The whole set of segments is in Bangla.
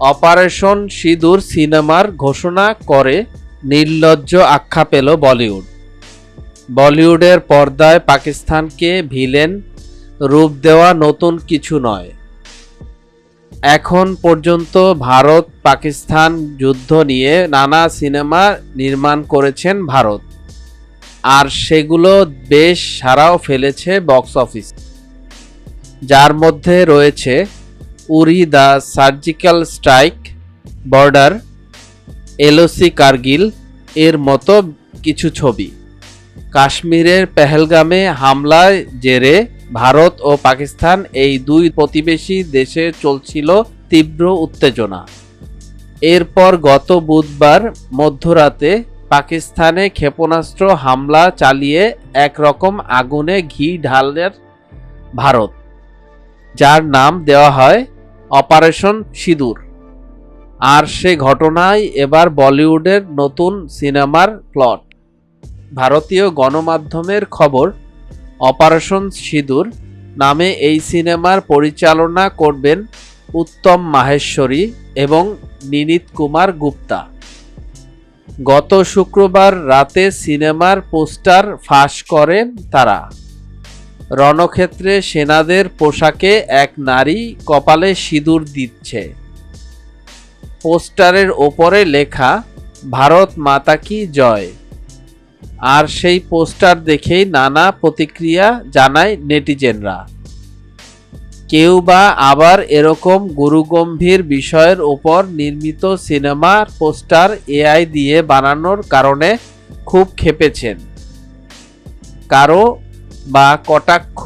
অপারেশন সিঁদুর সিনেমার ঘোষণা করে নির্লজ্জ আখ্যা পেল বলিউড। বলিউডের পর্দায় পাকিস্তানকে ভিলেন রূপ দেওয়া নতুন কিছু নয়। এখন পর্যন্ত ভারত পাকিস্তান যুদ্ধ নিয়ে নানা সিনেমা নির্মাণ করেছেন ভারত। আর সেগুলো বেশ সারাও ফেলেছে বক্স অফিস। যার মধ্যে রয়েছে Uri the surgical strike, border, LOC Kargil, এর মতো কিছু ছবি। কাশ্মীরের পেহেলগামে হামলায় জেরে ভারত ও পাকিস্তান এই দুই প্রতিবেশী দেশে চলছিল তীব্র উত্তেজনা। এরপর গত বুধবার মধ্যরাতে পাকিস্তানে ক্ষেপণাস্ত্র হামলা চালিয়ে একরকম আগুনে ঘি ঢালের ভারত, যার নাম দেওয়া হয় অপারেশন সিঁদুর। আর সে ঘটনায় এবার বলিউডের নতুন সিনেমার প্লট। ভারতীয় গণমাধ্যমের খবর, অপারেশন সিঁদুর নামে এই সিনেমার পরিচালনা করবেন উত্তম মাহেশ্বরী এবং নিনীত কুমার গুপ্তা। গত শুক্রবার রাতে সিনেমার পোস্টার ফাঁস করেন তারা। রণক্ষেত্রে সেনাদের পোশাকে এক নারী কপালে সিঁদুর দিচ্ছে। পোস্টারের ওপরে লেখা, ভারত মাতা কি জয়? আর সেই পোস্টার দেখেই নানা প্রতিক্রিয়া জানায় নেটিজেনরা। কেউ বা আবার এরকম গুরুগম্ভীর বিষয়ের ওপর নির্মিত সিনেমার পোস্টার এআই দিয়ে বানানোর কারণে খুব খেপেছেন কারও বা কটাক্ষ।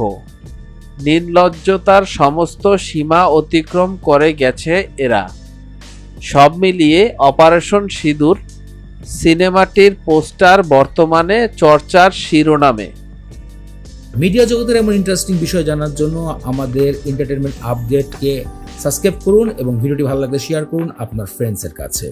নির্লজ্জতার সমস্ত সীমা অতিক্রম করে গেছে এরা। সব মিলিয়ে অপারেশন সিঁদুর, সিনেমাটির পোস্টার বর্তমানে চর্চার শিরোনামে। মিডিয়া জগতের এমন ইন্টারেস্টিং বিষয় জানার জন্য আমাদের এন্টারটেনমেন্ট আপডেটকে সাবস্ক্রাইব করুন এবং ভিডিওটি ভালো লাগলে শেয়ার করুন আপনার ফ্রেন্ডসের কাছে।